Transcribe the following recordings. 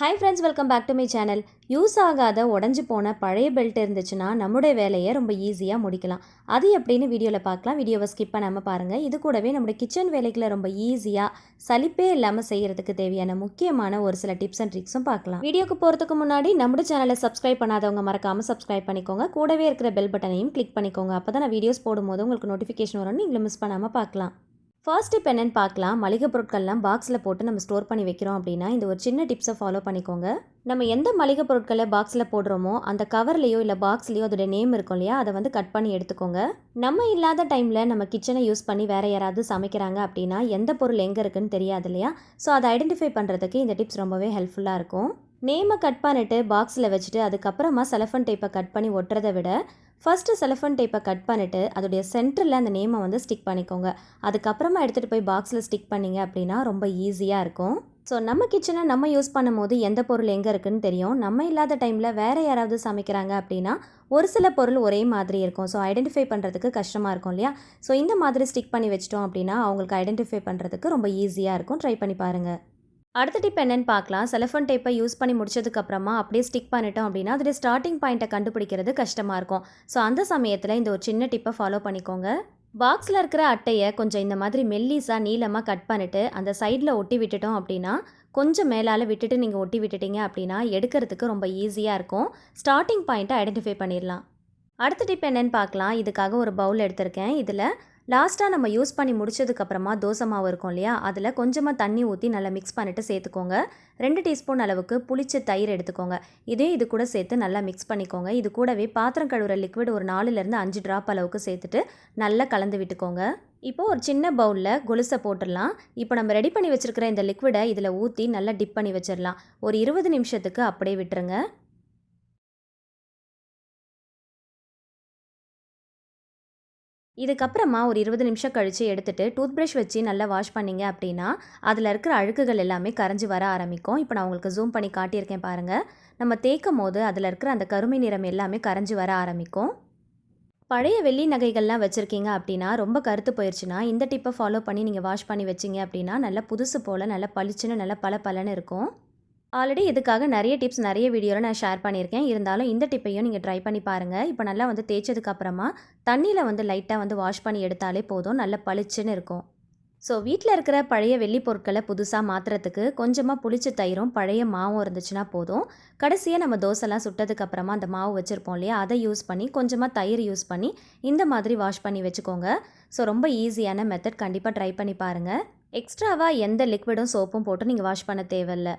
Hi friends welcome back to my channel use ஆகாத உடஞ்சி போன பழைய பெல்ட் இருந்துச்சுன்னா நம்முடைய வேலையை ரொம்ப ஈஸியாக முடிக்கலாம். அது எப்படின்னு வீடியோவில் பார்க்கலாம். வீடியோவை ஸ்கிப் பண்ணாமல் பாருங்கள் இது கூடவே நம்முடைய கிச்சன் வேலைகளை ரொம்ப ஈஸியாக சலிப்பே இல்லாமல் செய்கிறதுக்கு தேவையான முக்கியமான ஒரு சில டிப்ஸ் அண்ட் ட்ரிக்ஸும் பார்க்கலாம். வீடியோக்கு போகிறதுக்கு முன்னாடி நம்முடைய சேனலை சப்ஸ்கிரைப் பண்ணாதவங்க மறக்காமல் சப்ஸ்கிரைப் பண்ணிக்கோங்க. கூடவே இருக்கிற பெல் பட்டனையும் கிளிக் பண்ணிக்கோங்க. அப்போ தான் நான் வீடியோஸ் போடும்போது உங்களுக்கு நோட்டிஃபிகேஷன் வரும்னு நீங்களும் மிஸ் பண்ணாமல் பார்க்கலாம். ஃபர்ஸ்ட் டிப் என்னென்னு பார்க்கலாம். மளிகை பொருட்கள்லாம் பாக்ஸில் போட்டு நம்ம ஸ்டோர் பண்ணி வைக்கிறோம் அப்படின்னா இந்த ஒரு சின்ன டிப்ஸை ஃபாலோ பண்ணிக்கோங்க. நம்ம எந்த மளிகை பொருட்களை பாக்ஸில் போடுறோமோ அந்த கவர்லேயோ இல்லை பாக்ஸ்லேயோ அதோட நேம் இருக்கும் இல்லையா அதை வந்து கட் பண்ணி எடுத்துக்கோங்க. நம்ம இல்லாத டைமில் நம்ம கிச்சனை யூஸ் பண்ணி வேறு யாராவது சமைக்கிறாங்க அப்படின்னா எந்த பொருள் எங்கே இருக்குன்னு தெரியாது இல்லையா? ஸோ அதை ஐடென்டிஃபை பண்ணுறதுக்கு இந்த டிப்ஸ் ரொம்பவே ஹெல்ப்ஃபுல்லாக இருக்கும். நேமை கட் பண்ணிட்டு பாக்ஸில் வச்சுட்டு அதுக்கப்புறமா செலஃபன் டேப்பை கட் பண்ணி ஒட்டுறதை விட ஃபஸ்ட்டு செலஃபன் டேப்பை கட் பண்ணிவிட்டு அதோடைய சென்டரில் அந்த நேமை வந்து ஸ்டிக் பண்ணிக்கோங்க. அதுக்கப்புறமா எடுத்துகிட்டு போய் பாக்ஸில் ஸ்டிக் பண்ணிங்க அப்படின்னா ரொம்ப ஈஸியாக இருக்கும். ஸோ நம்ம கிச்சனை நம்ம யூஸ் பண்ணும்போது எந்த பொருள் எங்கே இருக்குன்னு தெரியும். நம்ம இல்லாத டைமில் வேறு யாராவது சமைக்கிறாங்க அப்படின்னா ஒரு சில பொருள் ஒரே மாதிரி இருக்கும். ஸோ ஐடென்டிஃபை பண்ணுறதுக்கு கஷ்டமாக இருக்கும் இல்லையா? ஸோ இந்த மாதிரி ஸ்டிக் பண்ணி வச்சிட்டோம் அப்படின்னா அவங்களுக்கு ஐடென்டிஃபை பண்ணுறதுக்கு ரொம்ப ஈஸியாக இருக்கும். ட்ரை பண்ணி பாருங்கள் அடுத்த டிப் என்னன்னு பார்க்கலாம். செலஃபோன் டேப்பை யூஸ் பண்ணி முடிச்சதுக்கப்புறமா அப்படியே ஸ்டிக் பண்ணிட்டோம் அப்படின்னா அதோடைய ஸ்டார்டிங் பாயிண்ட்டை கண்டுபிடிக்கிறது கஷ்டமாக இருக்கும். ஸோ அந்த சமயத்தில் இந்த ஒரு சின்ன டிப்பை ஃபாலோ பண்ணிக்கோங்க. பாக்ஸில் இருக்கிற அட்டையை கொஞ்சம் இந்த மாதிரி மெல்லிஸாக நீளமாக கட் பண்ணிவிட்டு அந்த சைடில் ஒட்டி விட்டுட்டோம் அப்படின்னா கொஞ்சம் மேலால் விட்டுட்டு நீங்கள் ஒட்டி விட்டுட்டீங்க அப்படின்னா எடுக்கிறதுக்கு ரொம்ப ஈஸியாக இருக்கும். ஸ்டார்டிங் பாயிண்ட்டை ஐடென்டிஃபை பண்ணிடலாம். அடுத்த டிப் என்னென்னு பார்க்கலாம். இதுக்காக ஒரு பவுல் எடுத்திருக்கேன். இதில் லாஸ்ட்டாக நம்ம யூஸ் பண்ணி முடிச்சதுக்கப்புறமா தோசை மாவு இருக்கும் இல்லையா? அதில் கொஞ்சமாக தண்ணி ஊற்றி நல்லா மிக்ஸ் பண்ணிவிட்டு சேர்த்துக்கோங்க. ரெண்டு டீஸ்பூன் அளவுக்கு புளிச்ச தயிர் எடுத்துக்கோங்க. இதே இது கூட சேர்த்து நல்லா மிக்ஸ் பண்ணிக்கோங்க. இது கூடவே பாத்திரம் கழுவுற லிக்விட் ஒரு நாலுலேருந்து அஞ்சு ட்ராப் அளவுக்கு சேர்த்துட்டு நல்லா கலந்து விட்டுக்கோங்க. இப்போ ஒரு சின்ன பவுலில் கொலுசை போட்டுடலாம். இப்போ நம்ம ரெடி பண்ணி வச்சுருக்கிற இந்த லிக்விடை இதில் ஊற்றி நல்லா டிப் பண்ணி வச்சிடலாம். ஒரு இருபது நிமிஷத்துக்கு அப்படியே விட்டுருங்க. இதுக்கப்புறமா ஒரு இருபது நிமிஷம் கழித்து எடுத்துகிட்டு டூத் ப்ரஷ் வச்சு நல்லா வாஷ் பண்ணிங்க அப்படின்னா அதில் இருக்கிற அழுக்குகள் எல்லாமே கரைஞ்சி வர ஆரம்பிக்கும். இப்போ நான் உங்களுக்கு ஜூம் பண்ணி காட்டியிருக்கேன் பாருங்கள் நம்ம தேய்க்கும் போது அதில் இருக்கிற அந்த கருமை நிறம் எல்லாமே கரைஞ்சி வர ஆரம்பிக்கும். பழைய வெள்ளி நகைகள்லாம் வச்சுருக்கீங்க அப்படின்னா ரொம்ப கருத்து போயிடுச்சுன்னா இந்த டிப்பை ஃபாலோ பண்ணி நீங்கள் வாஷ் பண்ணி வச்சிங்க அப்படின்னா நல்லா புதுசு போல் நல்லா பளிச்சுன்னு நல்லா பல பலன்னு இருக்கும். ஆல்ரெடி இதுக்காக நிறைய டிப்ஸ் நிறைய வீடியோவில் நான் ஷேர் பண்ணியிருக்கேன். இருந்தாலும் இந்த டிப்பையும் நீங்கள் ட்ரை பண்ணி பாருங்கள் இப்போ நல்லா வந்து தேய்ச்சதுக்கப்புறமா தண்ணியில் வந்து லைட்டாக வந்து வாஷ் பண்ணி எடுத்தாலே போதும். நல்ல பளிச்சுன்னு இருக்கும். ஸோ வீட்டில் இருக்கிற பழைய வெள்ளி பொருட்களை புதுசாக மாற்றுறதுக்கு கொஞ்சமாக புளிச்ச தயிரும் பழைய மாவும் இருந்துச்சுன்னா போதும். கடைசியாக நம்ம தோசைலாம் சுட்டதுக்கப்புறமா அந்த மாவு வச்சுருப்போம் இல்லையா? அதை யூஸ் பண்ணி கொஞ்சமாக தயிர் யூஸ் பண்ணி இந்த மாதிரி வாஷ் பண்ணி வச்சுக்கோங்க. ஸோ ரொம்ப ஈஸியான மெத்தட். கண்டிப்பாக ட்ரை பண்ணி பாருங்கள் எக்ஸ்ட்ராவாக எந்த லிக்விடும் சோப்பும் போட்டு நீங்கள் வாஷ் பண்ண தேவையில்லை.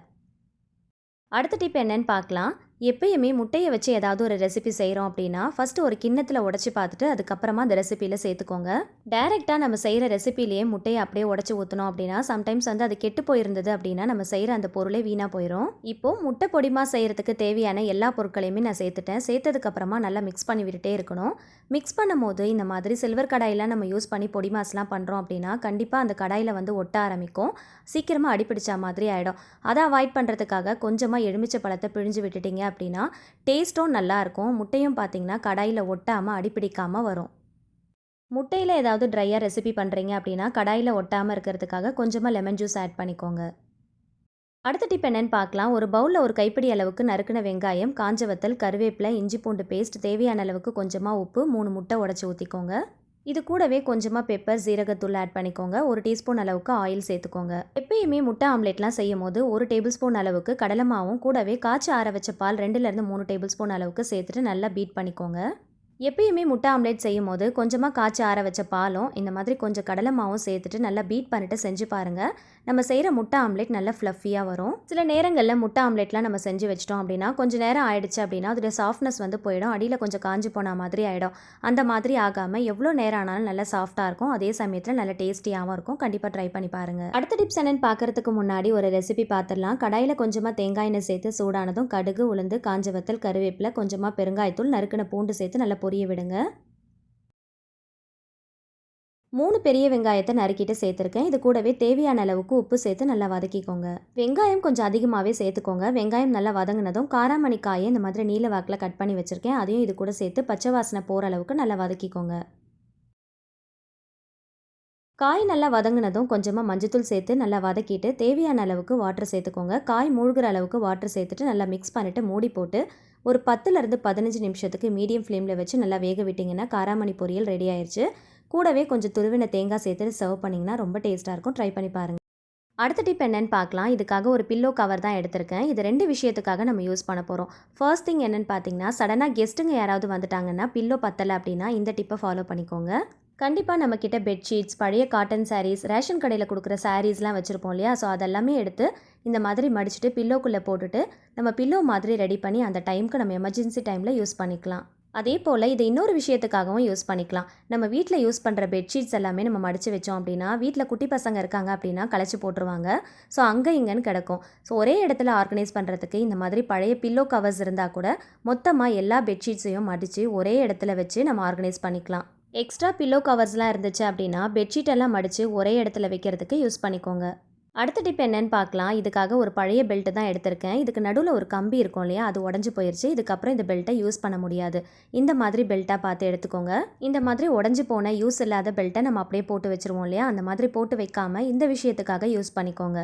அடுத்த டிப் என்னன்னு பார்க்கலாம். எப்பயுமே முட்டையை வச்சு ஏதாவது ஒரு ரெசிபி செய்கிறோம் அப்படின்னா ஃபஸ்ட்டு ஒரு கிண்ணத்தில் உடச்சி பார்த்துட்டு அதுக்கப்புறமா அந்த ரெசிப்பியில் சேர்த்துக்கோங்க. டைரெக்டாக நம்ம செய்கிற ரெசிப்பிலேயே முட்டையை அப்படியே உடச்சி ஊற்றணும் அப்படின்னா சம்டைம்ஸ் வந்து அது கெட்டு போயிருந்தது அப்படின்னா நம்ம செய்கிற அந்த பொருளே வீணாக போயிடும் இப்போது முட்டை பொடிமா செய்கிறதுக்கு தேவையான எல்லா பொருட்களையுமே நான் சேர்த்துட்டேன். சேர்த்ததுக்கப்புறமா நல்லா மிக்ஸ் பண்ணி விட்டுட்டே இருக்கணும். மிக்ஸ் பண்ணும் போது இந்த மாதிரி சில்வர் கடாயெலாம் நம்ம யூஸ் பண்ணி பொடி மாஸ்லாம் பண்ணுறோம் அப்படின்னா கண்டிப்பாக அந்த கடாயில் வந்து ஒட்ட ஆரம்பிக்கும். சீக்கிரமாக அடிப்பிடிச்சா மாதிரி ஆகிடும் அதை அவாய்ட் பண்ணுறதுக்காக கொஞ்சமாக எலுமிச்சை பழத்தை பிழிஞ்சு விட்டுட்டீங்க அப்படின்னா டேஸ்ட்டும் நல்லாயிருக்கும். முட்டையும் பார்த்தீங்கன்னா கடாயில் ஒட்டாமல் அடிப்பிடிக்காமல் வரும். முட்டையில் ஏதாவது ட்ரையாக ரெசிபி பண்ணுறீங்க அப்படின்னா கடாயில் ஒட்டாமல் இருக்கிறதுக்காக கொஞ்சமாக லெமன் ஜூஸ் ஆட் பண்ணிக்கோங்க. அடுத்த டிப் என்னென்னு பார்க்கலாம். ஒரு பவுலில் ஒரு கைப்பிடி அளவுக்கு நறுக்கின வெங்காயம் காஞ்ச வத்தல் கருவேப்பிலை இஞ்சி பூண்டு பேஸ்ட் தேவையான அளவுக்கு கொஞ்சமாக உப்பு மூணு முட்டை உடச்சி ஊற்றிக்கோங்க இது கூடவே கொஞ்சமாக பெப்பர் ஜீரகத்தூள் ஆட் பண்ணிக்கோங்க. ஒரு டீஸ்பூன் அளவுக்கு ஆயில் சேர்த்துக்கோங்க. எப்பயுமே முட்டை ஆம்லேட்லாம் செய்யும் போது ஒரு டேபிள் ஸ்பூன் அளவுக்கு கடலை மாவும் கூடவே காய்ச்சி ஆற வச்ச பால் ரெண்டுலேருந்து மூணு டேபிள் ஸ்பூன் அளவுக்கு சேர்த்துட்டு நல்லா பீட் பண்ணிக்கோங்க. எப்பயுமே முட்டை ஆம்லேட் செய்யும் போது கொஞ்சமாக காய்ச்சி ஆற வச்ச பாலும் இந்த மாதிரி கொஞ்சம் கடலை மாவும் சேர்த்துட்டு நல்லா பீட் பண்ணிட்டு செஞ்சு பாருங்கள் நம்ம செய்கிற முட்டை ஆம்லேட் நல்லா ஃப்ளஃபியாக வரும். சில நேரங்களில் முட்டை ஆம்லேட்லாம் நம்ம செஞ்சு வச்சிட்டோம் அப்படின்னா கொஞ்சம் நேரம் ஆயிடுச்சு அப்படின்னா அதோடய சாஃப்ட்னஸ் வந்து போயிடும். அடியில் கொஞ்சம் காஞ்சி போன மாதிரி ஆகிடும் அந்த மாதிரி ஆகாமல் எவ்வளோ நேரம் ஆனாலும் நல்லா சாஃப்டாக இருக்கும். அதே சமயத்தில் நல்லா டேஸ்டியாகவும் இருக்கும். கண்டிப்பாக ட்ரை பண்ணி பாருங்கள் அடுத்த டிப்ஸ் என்னென்னு பார்க்கறதுக்கு முன்னாடி ஒரு ரெசிபி பார்த்துடலாம் கடாயில் கொஞ்சமாக தேங்காய் எண்ணெய் சேர்த்து சூடானதும் கடுகு உளுந்து காஞ்ச வத்தல் கருவேப்பிலை கொஞ்சமாக பெருங்காயத்தூள் நறுக்கின பூண்டு சேர்த்து நல்லா பொரிய விடுங்க. மூணு பெரிய வெங்காயத்தை நறுக்கிட்டு சேர்த்துருக்கேன். இது கூடவே தேவையான அளவுக்கு உப்பு சேர்த்து நல்லா வதக்கிக்கோங்க. வெங்காயம் கொஞ்சம் அதிகமாகவே சேர்த்துக்கோங்க. வெங்காயம் நல்லா வதங்கினதும் காராமணி காயை இந்த மாதிரி நீல வாக்கில் கட் பண்ணி வச்சுருக்கேன். அதையும் இது கூட சேர்த்து பச்சை வாசனை போகிற அளவுக்கு நல்லா வதக்கிக்கோங்க. காய் நல்லா வதங்கினதும் கொஞ்சமாக மஞ்சத்தூள் சேர்த்து நல்லா வதக்கிட்டு தேவையான அளவுக்கு வாட்டர் சேர்த்துக்கோங்க. காய் மூழ்கிற அளவுக்கு வாட்டர் சேர்த்துட்டு நல்லா மிக்ஸ் பண்ணிவிட்டு மூடி போட்டு ஒரு பத்துலேருந்து பதினஞ்சு நிமிஷத்துக்கு மீடியம் ஃப்ளேமில் வச்சு நல்லா வேக விட்டிங்கன்னா காராமணி பொரியல் ரெடி ஆயிடுச்சு கூடவே கொஞ்சம் துருவின தேங்காய் சேர்த்துட்டு சர்வ் பண்ணிங்கன்னா ரொம்ப டேஸ்ட்டாக இருக்கும். ட்ரை பண்ணி பாருங்கள் அடுத்த டிப் என்னென்னு பார்க்கலாம். இதுக்காக ஒரு பில்லோ கவர் தான் எடுத்திருக்கேன். இது ரெண்டு விஷயத்துக்காக நம்ம யூஸ் பண்ண போகிறோம் ஃபர்ஸ்ட் திங் என்னென்னு பார்த்தீங்கன்னா சடனாக கெஸ்ட்டுங்க யாராவது வந்துட்டாங்கன்னா பில்லோ பத்தலை அப்படின்னா இந்த டிப்பை ஃபாலோ பண்ணிக்கோங்க. கண்டிப்பாக நம்மக்கிட்ட பெட்ஷீட்ஸ் பழைய காட்டன் சாரீஸ் ரேஷன் கடையில் கொடுக்குற சாரீஸ்லாம் வச்சுருப்போம் இல்லையா? ஸோ அதெல்லாமே எடுத்து இந்த மாதிரி மடிச்சுட்டு பில்லோக்குள்ளே போட்டுட்டு நம்ம பில்லோ மாதிரி ரெடி பண்ணி அந்த டைமுக்கு நம்ம எமர்ஜென்சி டைமில் யூஸ் பண்ணிக்கலாம். அதே போல் இதை இன்னொரு விஷயத்துக்காகவும் யூஸ் பண்ணிக்கலாம். நம்ம வீட்டில் யூஸ் பண்ணுற பெட்ஷீட்ஸ் எல்லாமே நம்ம மடித்து வச்சோம் அப்படின்னா வீட்டில் குட்டி பசங்க இருக்காங்க அப்படின்னா களைச்சி போட்டுருவாங்க. ஸோ அங்கே இங்கேன்னு கிடக்கும். ஸோ ஒரே இடத்துல ஆர்கனைஸ் பண்ணுறதுக்கு இந்த மாதிரி பழைய பில்லோ கவர்ஸ் இருந்தால் கூட மொத்தமாக எல்லா பெட்ஷீட்ஸையும் மடித்து ஒரே இடத்துல வச்சு நம்ம ஆர்கனைஸ் பண்ணிக்கலாம். எக்ஸ்ட்ரா பில்லோ கவர்ஸ்லாம் இருந்துச்சு அப்படின்னா பெட்ஷீட் எல்லாம் மடித்து ஒரே இடத்துல வைக்கிறதுக்கு யூஸ் பண்ணிக்கோங்க. அடுத்த டிப் என்னன்னு பார்க்கலாம். இதுக்காக ஒரு பழைய பெல்ட்டு தான் எடுத்திருக்கேன். இதுக்கு நடுவில் ஒரு கம்பி இருக்கும் இல்லையா? அது உடஞ்சி போயிடுச்சு இதுக்கப்புறம் இந்த பெல்ட்டை யூஸ் பண்ண முடியாது. இந்த மாதிரி பெல்ட்டாக பார்த்து எடுத்துக்கோங்க. இந்த மாதிரி உடஞ்சி போன யூஸ் இல்லாத பெல்ட்டை நம்ம அப்படியே போட்டு வச்சுருவோம் இல்லையா? அந்த மாதிரி போட்டு வைக்காம இந்த விஷயத்துக்காக யூஸ் பண்ணிக்கோங்க.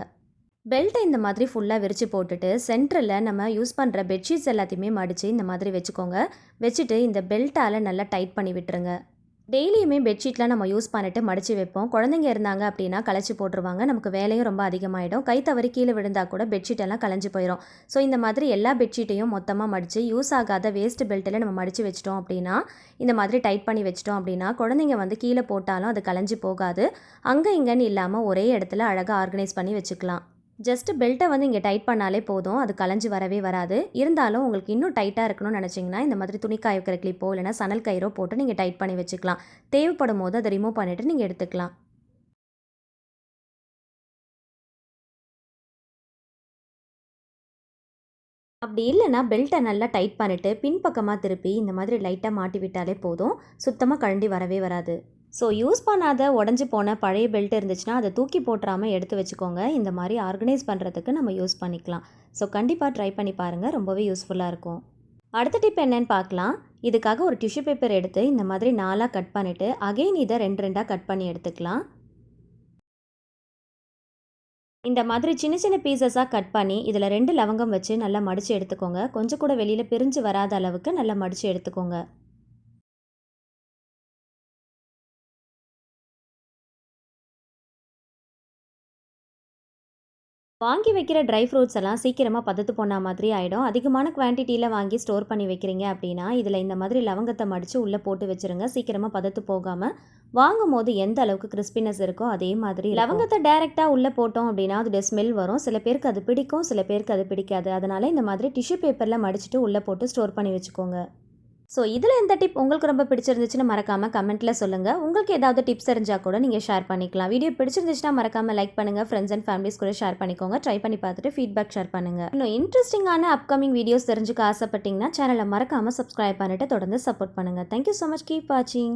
பெல்ட்டை இந்த மாதிரி ஃபுல்லாக விரித்து போட்டுட்டு சென்டரில் நம்ம யூஸ் பண்ணுற பெட்ஷீட்ஸ் எல்லாத்தையுமே மடித்து இந்த மாதிரி வச்சுக்கோங்க. வச்சுட்டு இந்த பெல்ட்டால் நல்லா டைட் பண்ணி விட்டுருங்க. டெய்லியுமே பெட்ஷீட்லாம் நம்ம யூஸ் பண்ணிட்டு மடித்து வைப்போம். குழந்தைங்க இருந்தாங்க அப்படின்னா களைச்சி போட்டுருவாங்க. நமக்கு வேலையும் ரொம்ப அதிகமாகிடும் கை தவறி கீழே விழுந்தால் கூட பெட்ஷீட் எல்லாம் போயிடும் ஸோ இந்த மாதிரி எல்லா பெட்ஷீட்டையும் மொத்தமாக மடித்து யூஸ் ஆகாத வேஸ்ட் பெல்ட்டில் நம்ம மடித்து வச்சிட்டோம் அப்படின்னா இந்த மாதிரி டைட் பண்ணி வச்சிட்டோம் அப்படின்னா குழந்தைங்க வந்து கீழே போட்டாலும் அது களைஞ்சி போகாது. அங்கே இங்கேன்னு இல்லாமல் ஒரே இடத்துல அழகாக ஆர்கனைஸ் பண்ணி வச்சுக்கலாம். ஜஸ்ட்டு பெல்ட்டை வந்து இங்கே டைட் பண்ணாலே போதும். அது கலைஞ்சி வரவே வராது. இருந்தாலும் உங்களுக்கு இன்னும் டைட்டாக இருக்கணும்னு நினச்சிங்கன்னா இந்த மாதிரி துணி காய வைக்கிற கிளிப்போ இல்லைனா சணல் கயிறோ போட்டு நீங்கள் டைட் பண்ணி வச்சுக்கலாம். தேவைப்படும் போது அதை ரிமூவ் பண்ணிவிட்டு நீங்கள் எடுத்துக்கலாம். அப்படி இல்லைன்னா பெல்ட்டை நல்லா டைட் பண்ணிவிட்டு பின்பக்கமாக திருப்பி இந்த மாதிரி லைட்டாக மாட்டி விட்டாலே போதும். சுத்தமாக கழண்டி வரவே வராது. ஸோ யூஸ் பண்ணாத உடஞ்சி போன பழைய பெல்ட் இருந்துச்சுன்னா அதை தூக்கி போட்டுறாமல் எடுத்து வச்சுக்கோங்க. இந்த மாதிரி ஆர்கனைஸ் பண்ணுறதுக்கு நம்ம யூஸ் பண்ணிக்கலாம். ஸோ கண்டிப்பாக ட்ரை பண்ணி பாருங்கள் ரொம்பவே யூஸ்ஃபுல்லாக இருக்கும். அடுத்த டிப் என்னன்னு பார்க்கலாம். இதுக்காக ஒரு டிஷ்யூ பேப்பர் எடுத்து இந்த மாதிரி நாலாக கட் பண்ணிவிட்டு அகைன் இதை ரெண்டு ரெண்டாக கட் பண்ணி எடுத்துக்கலாம். இந்த மாதிரி சின்ன சின்ன பீசஸாக கட் பண்ணி இதில் ரெண்டு லவங்கம் வச்சு நல்லா மடித்து எடுத்துக்கோங்க. கொஞ்சம் கூட வெளியில் பிரிஞ்சு வராத அளவுக்கு நல்லா மடித்து எடுத்துக்கோங்க. வாங்கி வைக்கிற ட்ரை ஃப்ரூட்ஸ் எல்லாம் சீக்கிரமாக பதத்து போன மாதிரி ஆகிடும் அதிகமான குவான்டிட்டியில் வாங்கி ஸ்டோர் பண்ணி வைக்கிறீங்க அப்படின்னா இதில் இந்த மாதிரி லவங்கத்தை மடித்து உள்ளே போட்டு வச்சுருங்க. சீக்கிரமாக பதத்து போகாமல் வாங்கும் போது எந்த அளவுக்கு கிறிஸ்பினஸ் இருக்கோ அதே மாதிரி லவங்கத்தை டைரெக்டாக உள்ளே போட்டோம் அப்படின்னா அதோட ஸ்மெல் வரும். சில பேருக்கு அது பிடிக்கும் சில பேருக்கு அது பிடிக்காது. அதனால் இந்த மாதிரி டிஷ்யூ பேப்பரில் மடிச்சுட்டு உள்ளே போட்டு ஸ்டோர் பண்ணி வச்சுக்கோங்க. ஸோ இதில் எந்த டிப் உங்களுக்கு ரொம்ப பிடிச்சிருந்துச்சுன்னு மறக்காமல் கமெண்ட்டில் சொல்லுங்கள் உங்களுக்கு ஏதாவது டிப்ஸ் தெரிஞ்சால் கூட நீங்கள் ஷேர் பண்ணிக்கலாம். வீடியோ பிடிச்சிருந்துச்சுன்னா மறக்காமல் லைக் பண்ணுங்கள் ஃப்ரெண்ட்ஸ் அண்ட் ஃபேமிலிஸ் கூட ஷேர் பண்ணிக்கோங்க. ட்ரை பண்ணி பார்த்துட்டு ஃபீட்பேக் ஷேர் பண்ணுங்கள் இன்னும் இன்ட்ரெஸ்டிங்கான அப்கமிங் வீடியோஸ் தெரிஞ்சுக்க ஆசைப்பட்டீங்கன்னா சேனலை மறக்காமல் சப்ஸ்கிரைப் பண்ணிட்டு தொடர்ந்து சப்போர்ட் பண்ணுங்கள் தேங்க்யூ ஸோ மச் கீப் வாட்சிங்